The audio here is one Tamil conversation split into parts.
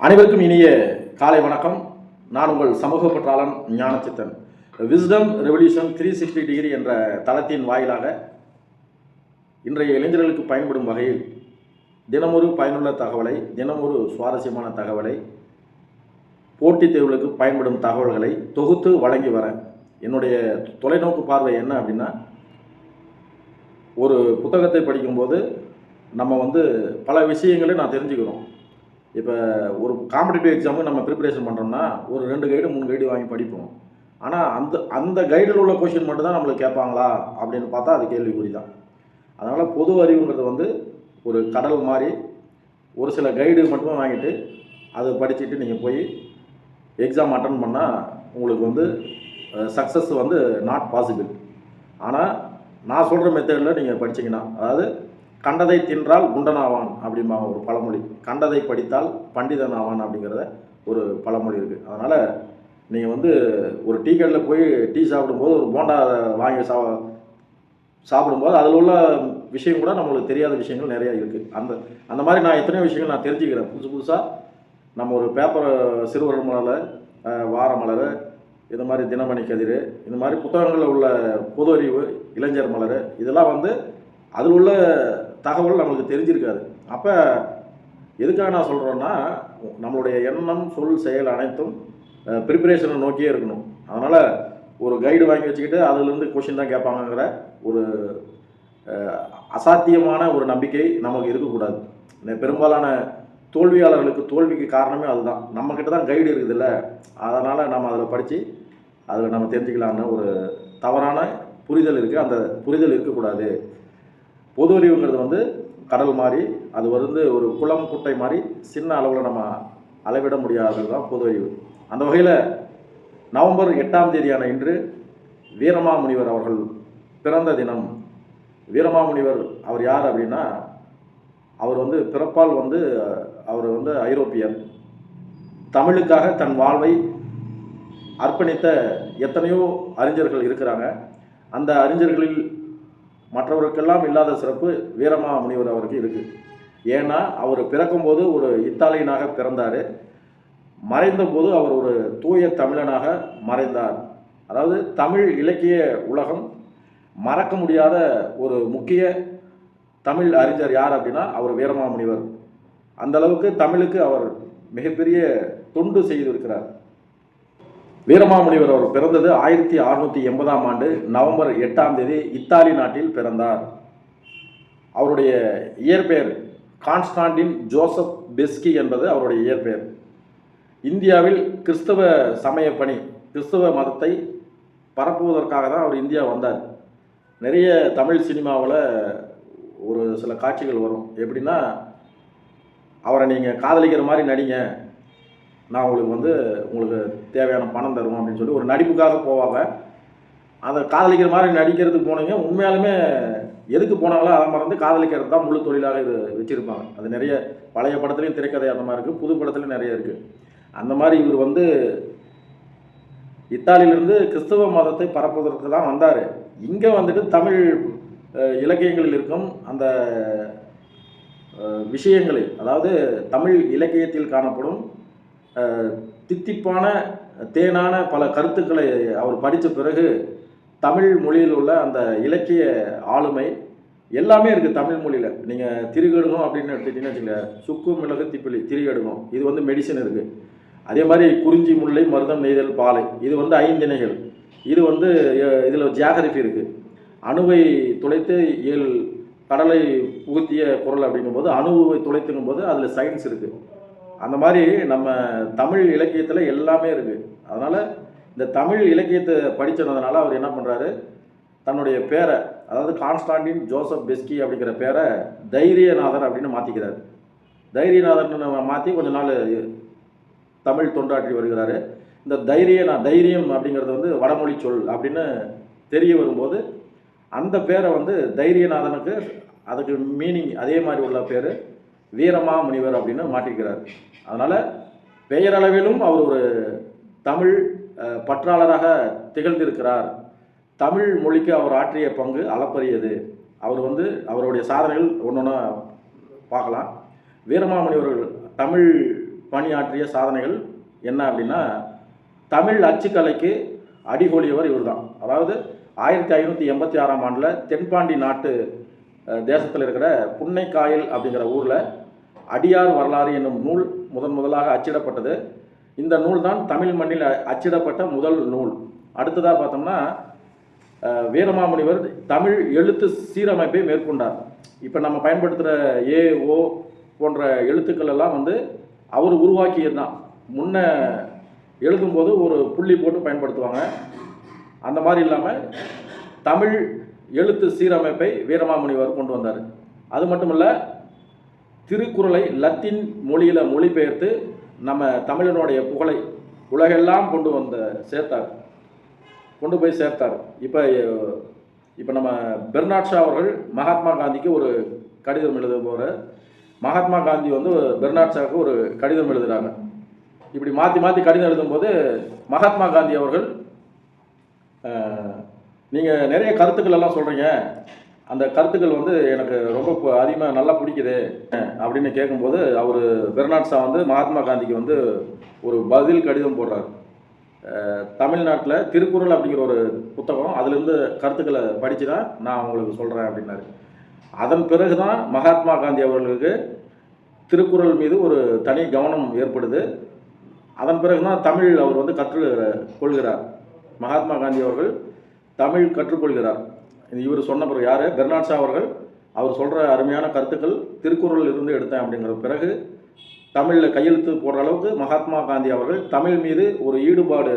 அனைவருக்கும் இனிய காலை வணக்கம். நான் உங்கள் சமூக பற்றாளன் Gnanachithan. Wisdom revolution three sixty degree என்ற தளத்தின் வாயிலாக இன்றைய இளைஞர்களுக்கு பயன்படும் வகையில் தினமொரு பயனுள்ள தகவலை தினமொரு சுவாரஸ்யமான தகவலை போட்டித் தேர்வுகளுக்கு பயன்படும் தகவல்களை தொகுத்து வழங்கி வரேன் என்னுடைய தொலைநோக்கு பார்வை என்ன அப்படின்னா ஒரு புத்தகத்தை படிக்கும்போது நம்ம வந்து பல விஷயங்களை நான் தெரிஞ்சுக்கிறோம். இப்போ ஒரு காம்படிட்டிவ் எக்ஸாமுக்கு நம்ம ப்ரிப்பரேஷன் பண்ணுறோம்னா ஒரு ரெண்டு கைடு மூணு கைடு வாங்கி படிப்போம். ஆனால் அந்த அந்த கைடில் உள்ள கொஷின் மட்டும் தான் நம்மளுக்கு கேட்பாங்களா? அப்படின்னு பார்த்தா அது கேள்விக்குறி தான் அதனால் பொது அறிவுங்கிறது வந்து ஒரு கடல் மாதிரி ஒரு சில கைடு மட்டும் வாங்கிட்டு அதை படிச்சுட்டு நீங்கள் போய் எக்ஸாம் அட்டன் பண்ணால் உங்களுக்கு வந்து சக்ஸஸ் வந்து நாட் பாசிபிள் ஆனால் நான் சொல்கிற மெத்தடில் நீங்கள் படிச்சீங்கன்னா அதாவது கண்டதை தின்றால் குண்டனாவான் அப்படிம்பாங்க ஒரு பழமொழி. கண்டதை படித்தால் பண்டிதன் ஆவான் அப்படிங்கிறத ஒரு பழமொழி இருக்குது அதனால் நீங்கள் வந்து ஒரு டீ கடையில் போய் டீ சாப்பிடும்போது ஒரு போண்டா வாங்கி சா சாப்பிடும்போது அதில் உள்ள விஷயம் கூட நம்மளுக்கு தெரியாத விஷயங்கள் நிறையா இருக்குது அந்த அந்த மாதிரி நான் எத்தனையோ விஷயங்கள் நான் தெரிஞ்சுக்கிறேன். புதுசு புதுசாக நம்ம ஒரு பேப்பர் சிறுவர் மலர் வார மலர் இது மாதிரி தினமணி கதிர் இந்த மாதிரி புத்தகங்களில் உள்ள பொது அறிவு இளைஞர் மலர் இதெல்லாம் வந்து அதில் உள்ள தகவல் நம்மளுக்கு தெரிஞ்சிருக்காது. அப்போ எதுக்காக நான் சொல்கிறேன்னா நம்மளுடைய எண்ணம் சொல் செயல் அனைத்தும் ப்ரிப்பரேஷனை நோக்கியே இருக்கணும். அதனால் ஒரு கைடு வாங்கி வச்சுக்கிட்டு அதுலேருந்து கொஷின் தான் கேட்பாங்கங்கிற ஒரு அசாத்தியமான ஒரு நம்பிக்கை நமக்கு இருக்கக்கூடாது. பெரும்பாலான தோல்வியாளர்களுக்கு தோல்விக்கு காரணமே அதுதான். நம்மக்கிட்ட தான் கைடு இருக்குதுல்ல. அதனால் நம்ம அதில் படித்து அதில் நம்ம தெரிஞ்சுக்கலான்னு ஒரு தவறான புரிதல் இருக்குது அந்த புரிதல் இருக்கக்கூடாது. பொது அறிவுங்கிறது வந்து கடல் மாதிரி அது வந்து ஒரு குளம் குட்டை மாதிரி சின்ன அளவில் நம்ம அளவிட முடியாதது தான் பொது அறிவு. அந்த வகையில் நவம்பர் எட்டாம் தேதியான இன்று வீரமாமுனிவர் அவர்கள் பிறந்த தினம். வீரமாமுனிவர் அவர் யார் அப்படின்னா அவர் வந்து பிறப்பால் வந்து அவர் வந்து ஐரோப்பியர். தமிழுக்காக தன் வாழ்வை அர்ப்பணித்த எத்தனையோ அறிஞர்கள் இருக்கிறாங்க. அந்த அறிஞர்களில் மற்றவருக்கெல்லாம் இல்லாத சிறப்பு வீரமா முனிவர் அவருக்கு இருக்குது ஏன்னா அவர் பிறக்கும்போது ஒரு இத்தாலியனாக பிறந்தார். மறைந்தபோது அவர் ஒரு தூய தமிழனாக மறைந்தார். அதாவது தமிழ் இலக்கிய உலகம் மறக்க முடியாத ஒரு முக்கிய தமிழ் அறிஞர் யார் அப்படின்னா அவர் வீரமாமுனிவர் அந்த அளவுக்கு தமிழுக்கு அவர் மிகப்பெரிய தொண்டு செய்திருக்கிறார். வீரமாமுனிவர் அவர் பிறந்தது ஆயிரத்தி அறுநூற்றி எண்பதாம் ஆண்டு நவம்பர் எட்டாம் தேதி இத்தாலி நாட்டில் பிறந்தார். அவருடைய இயற்பெயர் கான்ஸ்டாண்டின் ஜோசப் பெஸ்கி என்பது அவருடைய இயற்பெயர். இந்தியாவில் கிறிஸ்தவ சமய பணி கிறிஸ்தவ மதத்தை பரப்புவதற்காக தான் அவர் இந்தியா வந்தார். நிறைய தமிழ் சினிமாவில் ஒரு சில காட்சிகள் வரும். எப்படின்னா அவரை நீங்கள் காதலிக்கிற மாதிரி நடிங்க நான் உங்களுக்கு வந்து உங்களுக்கு தேவையான பணம் தருவோம் அப்படின்னு சொல்லி ஒரு நடிப்புக்காக போவாங்க. அதை காதலிக்கிற மாதிரி நடிக்கிறதுக்கு போனீங்க உண்மையாலுமே எதுக்கு போனாங்களோ அதை மறந்து காதலிக்கிறது தான் முழு தொழிலாக இது வச்சுருப்பாங்க. அது நிறைய பழைய படத்துலையும் திரைக்கதை அந்த மாதிரி இருக்குது புது படத்துலையும் நிறைய இருக்குது அந்த மாதிரி இவர் வந்து இத்தாலியிலிருந்து கிறிஸ்தவ மதத்தை பரப்புவதற்கு தான் வந்தார். இங்கே வந்துட்டு தமிழ் இலக்கியங்களில் இருக்கும் அந்த விஷயங்களை அதாவது தமிழ் இலக்கியத்தில் காணப்படும் தித்திப்பான தேனான பல கருத்துக்களை அவர் படித்த பிறகு தமிழ் மொழியில் உள்ள அந்த இலக்கிய ஆளுமை எல்லாமே இருக்குது தமிழ் மொழியில். நீங்கள் திரிகடுகம் அப்படின்னு எடுத்துக்கிட்டீங்கன்னு வச்சுக்கல சுக்கு மிளகு திப்பிலி திரிகடுகம் இது வந்து மெடிசன் இருக்குது அதே மாதிரி குறிஞ்சி முல்லை மருதம் நெய்தல் பாலை இது வந்து ஐந்திணைகள் இது வந்து இதில் ஜியாகிரபி இருக்குது அணுவை துளைத்து ஏழு கடலை புகுத்திய குரல் அப்படிங்கும்போது அணுவை துளைத்துங்கும் போது அதில் சயின்ஸ் இருக்குது அந்த மாதிரி நம்ம தமிழ் இலக்கியத்தில் எல்லாமே இருக்குது அதனால் இந்த தமிழ் இலக்கியத்தை படித்ததுனால அவர் என்ன பண்ணுறாரு தன்னுடைய பேரை அதாவது கான்ஸ்டாண்டின் ஜோசப் பெஸ்கி அப்படிங்கிற பேரை தைரியநாதர் அப்படின்னு மாற்றிக்கிறார் தைரியநாதர்னு மாற்றி கொஞ்ச நாள் தமிழ் தொண்டாற்றி வருகிறாரு. இந்த தைரிய தைரியம் அப்படிங்கிறது வந்து வடமொழி சொல் அப்படின்னு தெரிய வரும்போது அந்த பேரை வந்து தைரியநாதனுக்கு அதுக்கு மீனிங் அதே மாதிரி உள்ள பேர் வீரமா முனிவர் அப்படின்னு மாட்டிருக்கிறார். அதனால் பெயரளவிலும் அவர் ஒரு தமிழ் பற்றாளராக திகழ்ந்திருக்கிறார். தமிழ் மொழிக்கு அவர் ஆற்றிய பங்கு அளப்பரியது. அவர் வந்து அவருடைய சாதனைகள் ஒன்று ஒன்றா பார்க்கலாம் வீரமாமுனிவர்கள் தமிழ் பணியாற்றிய சாதனைகள் என்ன அப்படின்னா தமிழ் அச்சுக்கலைக்கு அடிகோலியவர் இவர்தான். அதாவது ஆயிரத்தி ஐநூற்றி எண்பத்தி ஆறாம் ஆண்டில் தென்பாண்டி நாட்டு தேசத்தில் இருக்கிற புன்னைக்காயல் அப்படிங்கிற ஊரில் அடியார் வரலாறு என்னும் நூல் முதன் முதலாக அச்சிடப்பட்டது. இந்த நூல் தான் தமிழ் மண்ணில் அச்சிடப்பட்ட முதல் நூல். அடுத்ததாக பார்த்தோம்னா வீரமாமுனிவர் தமிழ் எழுத்து சீரமைப்பை மேற்கொண்டார். இப்போ நம்ம பயன்படுத்துகிற ஏ ஓ போன்ற எழுத்துக்கள் எல்லாம் வந்து அவர் உருவாக்கியது தான் முன்ன எழுதும்போது ஒரு புள்ளி போட்டு பயன்படுத்துவாங்க. அந்த மாதிரி இல்லாமல் தமிழ் எழுத்து சீரமைப்பை வீரமாமுனிவர் கொண்டு வந்தார். அது மட்டும் இல்லை திருக்குறளை லத்தீன் மொழியில் மொழிபெயர்த்து நம்ம தமிழனுடைய புகழை உலகெல்லாம் கொண்டு வந்த சேர்த்தார். கொண்டு போய் சேர்த்தார். இப்போ இப்போ நம்ம பெர்னாட் ஷா அவர்கள் மகாத்மா காந்திக்கு ஒரு கடிதம் எழுத போகிற மகாத்மா காந்தி வந்து பெர்னாட் ஷாவுக்கு ஒரு கடிதம் எழுதுகிறாங்க இப்படி மாற்றி மாற்றி கடிதம் எழுதும்போது மகாத்மா காந்தி அவர்கள் நீங்கள் நிறைய கருத்துக்கள் எல்லாம் சொல்கிறீங்க அந்த கருத்துக்கள் வந்து எனக்கு ரொம்ப அதிகமாக நல்லா பிடிக்குது அப்படின்னு கேட்கும்போது அவர் பெர்னாட்ஸா வந்து மகாத்மா காந்திக்கு வந்து ஒரு பதில் கடிதம் போடுறார். தமிழ்நாட்டில் திருக்குறள் அப்படிங்கிற ஒரு புத்தகம் அதுலேருந்து கருத்துக்களை படித்து தான் நான் உங்களுக்கு சொல்கிறேன் அப்படின்னாரு. அதன் பிறகு தான் மகாத்மா காந்தி அவர்களுக்கு திருக்குறள் மீது ஒரு தனி கவனம் ஏற்படுது. அதன் பிறகு தான் தமிழ் அவர் வந்து கற்று கொள்கிறார். மகாத்மா காந்தி அவர்கள் தமிழ் கற்றுக்கொள்கிறார் இவர் சொன்ன பிறகு யார்? பெர்னாட் ஷா அவர்கள். அவர் சொல்கிற அருமையான கருத்துக்கள் திருக்குறளில் இருந்து எடுத்தேன் அப்படிங்கிற பிறகு தமிழில் கையெழுத்து போடுற அளவுக்கு மகாத்மா காந்தி அவர்கள் தமிழ் மீது ஒரு ஈடுபாடு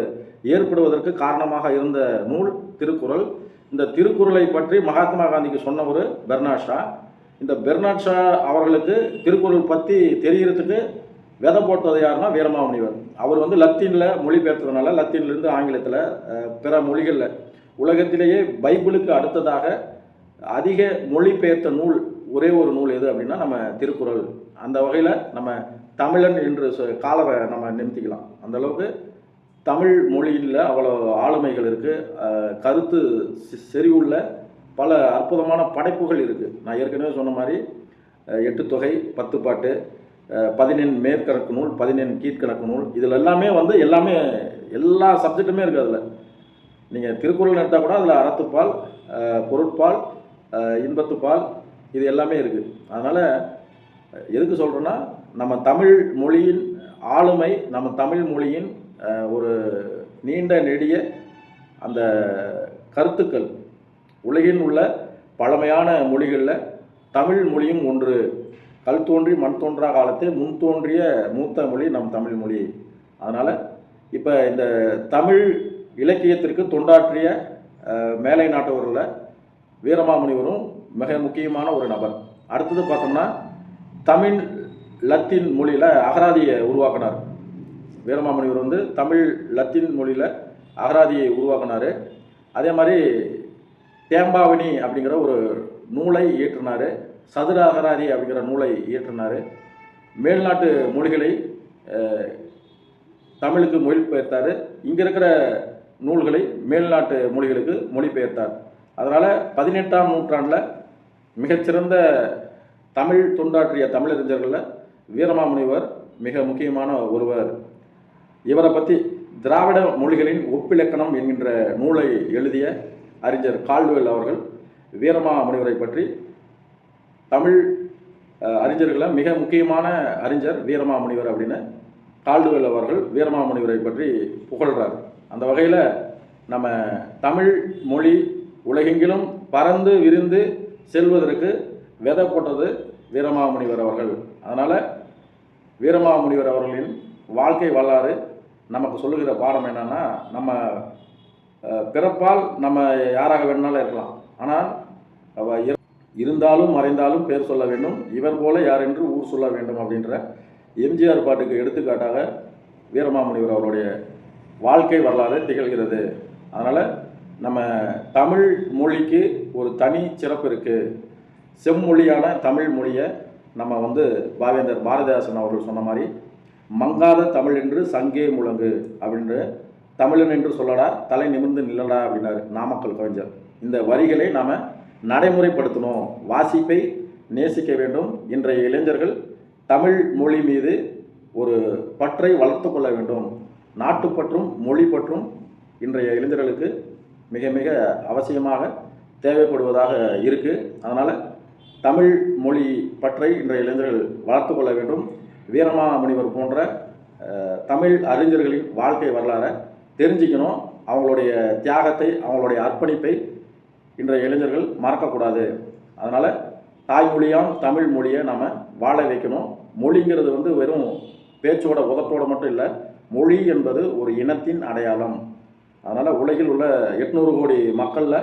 ஏற்படுவதற்கு காரணமாக இருந்த நூல் திருக்குறள். இந்த திருக்குறளை பற்றி மகாத்மா காந்திக்கு சொன்ன ஒரு பெர்னாட் ஷா. இந்த பெர்னாட் ஷா அவர்களுக்கு திருக்குறள் பற்றி தெரிகிறதுக்கு விதை போட்டது யாருன்னா வீரமாமுனிவர். அவர் வந்து லத்தீனில் மொழிபெயர்த்ததுனால லத்தீன்லேருந்து ஆங்கிலத்தில் பிற மொழிகளில் உலகத்திலேயே பைபிளுக்கு அடுத்ததாக அதிக மொழிபெயர்த்த நூல் ஒரே ஒரு நூல் எது அப்படின்னா நம்ம திருக்குறள். அந்த வகையில் நம்ம தமிழன் என்று காலரை காலவை நம்ம நிமித்திக்கலாம் அந்தளவுக்கு தமிழ் மொழியில் அவ்வளோ ஆளுமைகள் இருக்குது கருத்து செறிவுள்ள பல அற்புதமான படைப்புகள் இருக்குது நான் ஏற்கனவே சொன்ன மாதிரி எட்டு தொகை பத்து பாட்டு பதினெண் மேற்கணக்கு நூல் பதினெண் கீழ்கணக்கு நூல் இதில் எல்லாமே வந்து எல்லாமே எல்லா சப்ஜெக்ட்டுமே இருக்குது அதில். நீங்கள் திருக்குறள் எடுத்தால் கூட அதில் அறத்துப்பால் பொருட்பால் இன்பத்துப்பால் இது எல்லாமே இருக்குது அதனால் எதுக்கு சொல்கிறேன்னா நம்ம தமிழ் மொழியின் ஆளுமை நம்ம தமிழ் மொழியின் ஒரு நீண்ட நெடிய அந்த கருத்துக்கள். உலகில் உள்ள பழமையான மொழிகளில் தமிழ் மொழியும் ஒன்று. கல் தோன்றி மண் தோன்றா காலத்தில் முன் தோன்றிய மூத்த மொழி நம் தமிழ் மொழி. அதனால் இப்போ இந்த தமிழ் இலக்கியத்திற்கு தொண்டாற்றிய மேலை நாட்டவர்களில் வீரமாமுனிவரும் மிக முக்கியமான ஒரு நபர். அடுத்தது பார்த்தோம்னா தமிழ் லத்தீன் மொழியில் அகராதியை உருவாக்கினார். வீரமாமுனிவர் வந்து தமிழ் லத்தீன் மொழியில் அகராதியை உருவாக்கினார். அதே மாதிரி தேம்பாவணி அப்படிங்கிற ஒரு நூலை இயற்றினார். சதுர அகராதி அப்படிங்கிற நூலை இயற்றினார். மேல்நாட்டு மொழிகளை தமிழுக்கு மொழிபெயர்த்தார். இங்கே இருக்கிற நூல்களை மேல்நாட்டு மொழிகளுக்கு மொழிபெயர்த்தார். அதனால் பதினெட்டாம் நூற்றாண்டில் மிகச்சிறந்த தமிழ் தொண்டாற்றிய தமிழறிஞர்களில் வீரமாமுனிவர் மிக முக்கியமான ஒருவர். இவரை பற்றி திராவிட மொழிகளின் ஒப்பிலக்கணம் என்கின்ற நூலை எழுதிய அறிஞர் கால்டுவெல் அவர்கள் வீரமாமுனிவரை பற்றி தமிழ் அறிஞர்களில் மிக முக்கியமான அறிஞர் வீரமாமுனிவர் அப்படின்னு கால்டுவெல் அவர்கள் வீரமாமுனிவரை பற்றி புகழ்கிறார் அந்த வகையில் நம்ம தமிழ் மொழி உலகெங்கிலும் பறந்து விரிந்து செல்வதற்கு விதை போட்டது வீரமாமுனிவர் அவர்கள். அதனால் வீரமாமுனிவர் அவர்களின் வாழ்க்கை வரலாறு நமக்கு சொல்லுகிற பாடம் என்னென்னா நம்ம பிறப்பால் நம்ம யாராக வேணுனாலும் இருக்கலாம். ஆனால் அவ இருந்தாலும் மறைந்தாலும் பேர் சொல்ல வேண்டும். இவர் போல யார் என்று ஊர் சொல்ல வேண்டும் அப்படின்ற எம்ஜிஆர் பாட்டுக்கு எடுத்துக்காட்டாக வீரமாமுனிவர் அவருடைய வாழ்க்கை வரலாறு திகழ்கிறது. அதனால் நம்ம தமிழ் மொழிக்கு ஒரு தனி சிறப்பு இருக்குது செம்மொழியான தமிழ் மொழியை நம்ம வந்து பாவேந்தர் பாரதிதாசன் அவர்கள் சொன்ன மாதிரி மங்காத தமிழ் என்று சங்கே முழங்கு அப்படின்ற தமிழன் என்று சொல்லடா தலை நிமிர்ந்து நில்லடா அப்படின்னாரு நாமக்கல் கவிஞர். இந்த வரிகளை நாம் நடைமுறைப்படுத்தணும். வாசிப்பை நேசிக்க வேண்டும். இன்றைய இளைஞர்கள் தமிழ் மொழி மீது ஒரு பற்றை வளர்த்து கொள்ள வேண்டும். நாட்டுப்பற்றும் மொழி பற்றும் இன்றைய இளைஞர்களுக்கு மிக மிக அவசியமாக தேவைப்படுவதாக இருக்குது அதனால் தமிழ் மொழி பற்றை இன்றைய இளைஞர்கள் வளர்த்து கொள்ள வேண்டும். வீரமா முனிவர் போன்ற தமிழ் அறிஞர்களின் வாழ்க்கை வரலாறை தெரிஞ்சுக்கணும். அவங்களுடைய தியாகத்தை அவங்களுடைய அர்ப்பணிப்பை இன்றைய இளைஞர்கள் மறக்கக்கூடாது. அதனால் தாய்மொழியாம் தமிழ் மொழியை நம்ம வாழ வைக்கணும். மொழிங்கிறது வந்து வெறும் பேச்சோட உதட்டோட மட்டும் இல்லை மொழி என்பது ஒரு இனத்தின் அடையாளம். அதனால் உலகில் உள்ள எட்நூறு கோடி மக்களில்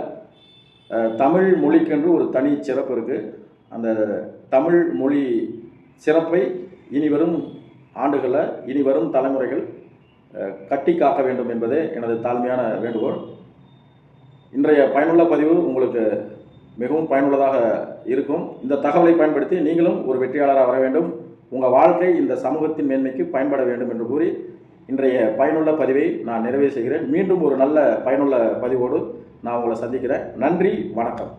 தமிழ் மொழிக்கென்று ஒரு தனி சிறப்பு இருக்குது அந்த தமிழ் மொழி சிறப்பை இனி வரும் ஆண்டுகளில் இனி வரும் தலைமுறைகள் கட்டி காக்க வேண்டும் என்பதே எனது தாழ்மையான வேண்டுகோள். இன்றைய பயனுள்ள பதிவு உங்களுக்கு மிகவும் பயனுள்ளதாக இருக்கும். இந்த தகவலை பயன்படுத்தி நீங்களும் ஒரு வெற்றியாளராக வர வேண்டும். உங்கள் வாழ்க்கை இந்த சமூகத்தின் மேன்மைக்கு பயன்பட வேண்டும் என்று கூறி இன்றைய பயனுள்ள பதிவை நான் நிறைவு செய்கிறேன். மீண்டும் ஒரு நல்ல பயனுள்ள பதிவோடு நான் உங்களை சந்திக்கிறேன். நன்றி வணக்கம்.